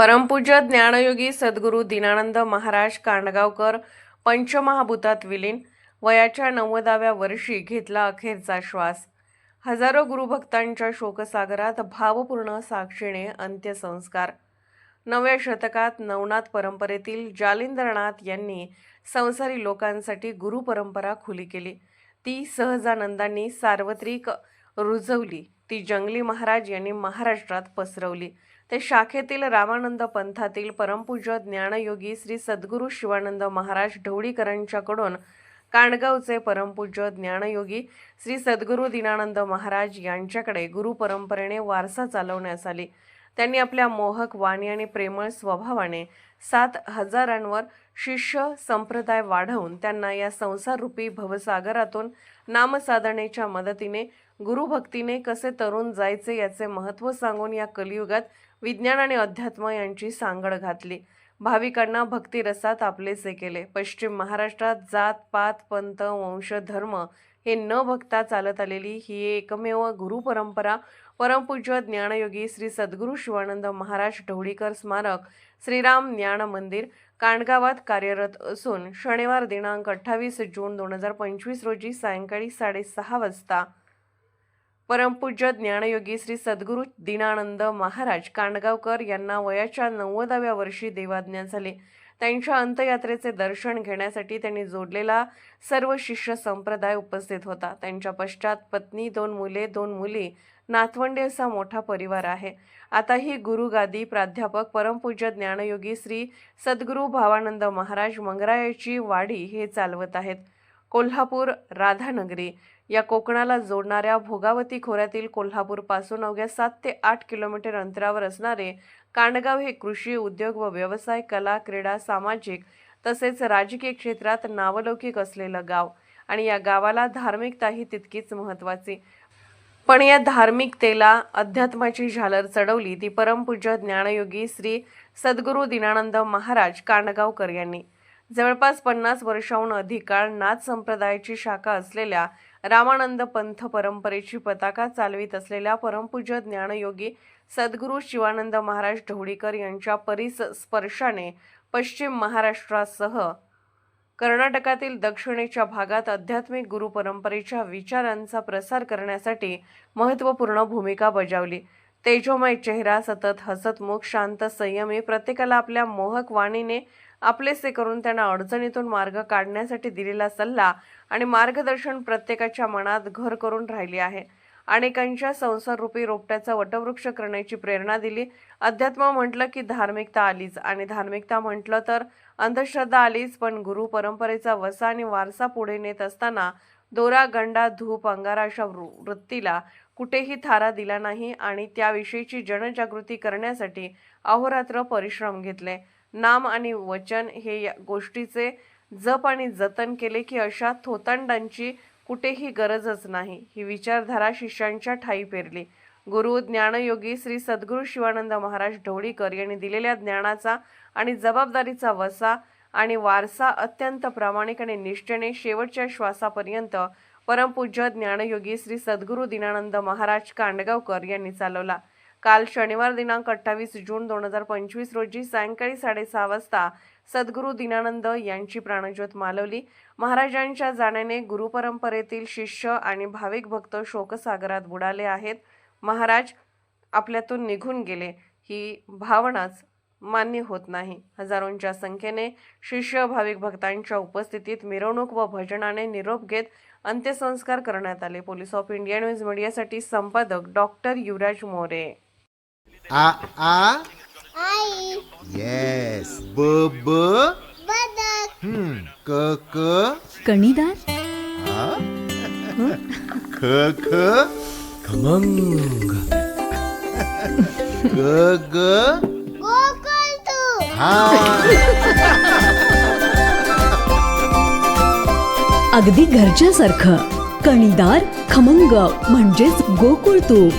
परमपूज्य ज्ञानयोगी सद्गुरू दीनानंद महाराज कांडगावकर पंचमहाभूतात विलीन वयाच्या नव्वदाव्या वर्षी घेतला अखेरचा श्वास. हजारो गुरुभक्तांच्या शोकसागरात भावपूर्ण साक्षीने अंत्यसंस्कार. नव्या शतकात नवनाथ परंपरेतील जालिंद्रनाथ यांनी संसारी लोकांसाठी गुरुपरंपरा खुली केली. ती सहजानंदांनी सार्वत्रिक रुजवली. ती जंगली महाराज यांनी महाराष्ट्रात पसरवली. ते शाखेतील रामानंद पंथातील परमपूज्य ज्ञानयोगी श्री सद्गुरू शिवानंद महाराज ढवळीकरांच्याकडून कांडगावचे परमपूज्य ज्ञानयोगी श्री सद्गुरू दीनानंद महाराज यांच्याकडे गुरुपरंपरेने वारसा चालवण्यास आली. त्यांनी आपल्या मोहक वाणी आणि प्रेमळ स्वभावाने सात हजारांवर शिष्य संप्रदाय वाढवून त्यांना या संसाररूपी भवसागरातून नामसाधनेच्या मदतीने गुरुभक्तीने कसे तरुण जायचे याचे महत्त्व सांगून या कलियुगात विज्ञान आणि अध्यात्म यांची सांगड घातली. भाविकांना भक्तिरसात आपलेसे केले. पश्चिम महाराष्ट्रात जात पात पंत वंश धर्म हे न बघता चालत आलेली ही एकमेव गुरुपरंपरा परमपूज्य ज्ञानयोगी श्री सद्गुरू शिवानंद महाराज ढवळीकर स्मारक श्रीराम ज्ञान मंदिर कांडगावात कार्यरत असून शनिवार दिनांक अठ्ठावीस जून दोन हजार पंचवीस रोजी सायंकाळी साडेसहा वाजता परमपूज्य ज्ञानयोगी श्री सद्गुरू दीनानंद महाराज कांडगावकर यांना वयाच्या नव्वदाव्या वर्षी देवाज्ञा झाले. त्यांच्या अंतयात्रेचे दर्शन घेण्यासाठी त्यांनी जोडलेला सर्व शिष्य संप्रदाय उपस्थित होता. त्यांच्या पश्चात पत्नी दोन मुले दोन मुली नातवंडे असा मोठा परिवार आहे. आता ही गुरुगादी प्राध्यापक परमपूज्य ज्ञानयोगी श्री सद्गुरू भावानंद महाराज मंगरायाची वाडी हे चालवत आहेत. कोल्हापूर राधानगरी या कोकणाला जोडणाऱ्या भोगावती खोऱ्यातील कोल्हापूरपासून अवघ्या सात ते आठ किलोमीटर अंतरावर असणारे कांडगाव हे कृषी उद्योग व व्यवसाय कला क्रीडा सामाजिक तसेच राजकीय क्षेत्रात नावलौकिक असलेलं गाव. आणि या गावाला धार्मिकताही तितकीच महत्त्वाची. पण या धार्मिकतेला अध्यात्माची झालर चढवली ती परमपूज्य ज्ञानयोगी श्री सद्गुरू दीनानंद महाराज कांडगावकर यांनी. जवळपास पन्नास वर्षाहून अधिक काळ नाथ संप्रदायाची शाखा असलेल्या रामानंद पंथ परंपरेची पताका चालवित असलेल्या परमपूज्य ज्ञानयोगी सद्गुरू शिवानंद महाराज ढवळीकर यांच्या परिस स्पर्शाने पश्चिम महाराष्ट्रासह कर्नाटकातील दक्षिणेच्या भागात आध्यात्मिक गुरु परंपरेच्या विचारांचा प्रसार करण्यासाठी महत्त्वपूर्ण भूमिका बजावली. तेजोमय चेहरा सतत हसतमुख शांत संयमी प्रत्येकाला आपल्या मोहक वाणीने आपलेसे करून त्यांना अडचणीतून मार्ग काढण्यासाठी दिलेला सल्ला आणि मार्गदर्शन प्रत्येकाच्या मनात घर करून राहिली आहे. अनेकांच्या संसाररूपी रोपट्याचा वटवृक्ष करण्याची प्रेरणा दिली. अध्यात्म म्हटलं की धार्मिकता आलीच आणि धार्मिकता म्हटलं तर अंधश्रद्धा आलीच पण गुरु परंपरेचा वसा आणि वारसा पुढे नेत असताना दोरा गंडा धूप अंगारा अशा वृ- वृत्तीला कुठेही थारा दिला नाही आणि त्याविषयीची जनजागृती करण्यासाठी अहोरात्र परिश्रम घेतले. नाम आणि वचन हे या गोष्टीचे जप आणि जतन केले की अशा थोतंडांची कुठेही गरजच नाही. ही विचारधारा शिष्यांच्या ठाई पेरली. गुरु ज्ञानयोगी श्री सद्गुरू शिवानंद महाराज ढवळीकर यांनी दिलेल्या ज्ञानाचा आणि जबाबदारीचा वसा आणि वारसा अत्यंत प्रामाणिक आणि निष्ठेने शेवटच्या श्वासापर्यंत परमपूज्य ज्ञानयोगी श्री सद्गुरू दीनानंद महाराज कांडगावकर यांनी चालवला. काल शनिवार दिनांक अठ्ठावीस जून दोन हजार पंचवीस रोजी सायंकाळी साडेसहा वाजता सद्गुरू दीनानंद यांची प्राणज्योत मालवली. महाराजांच्या जाण्याने गुरुपरंपरेतील शिष्य आणि भाविक भक्त शोकसागरात बुडाले आहेत. महाराज आपल्यातून निघून गेले. ही भावनाच मान्य होत नाही. हजारोंच्या संख्येने शिष्य भाविक भक्तांच्या उपस्थितीत मिरवणूक व भजनाने निरोप घेत अंत्यसंस्कार करण्यात आले. पोलीस ऑफ इंडिया न्यूज मीडियासाठी संपादक डॉक्टर युवराज मोरे. आ आ? आई. येस ब ब बदक. हम्म क क कणीदार आ ख ख खमंग. ग ग गोकुळ तू. हा. अगदी घरच्यासारखं. कणीदार खमंग म्हणजेच गोकुळ तूप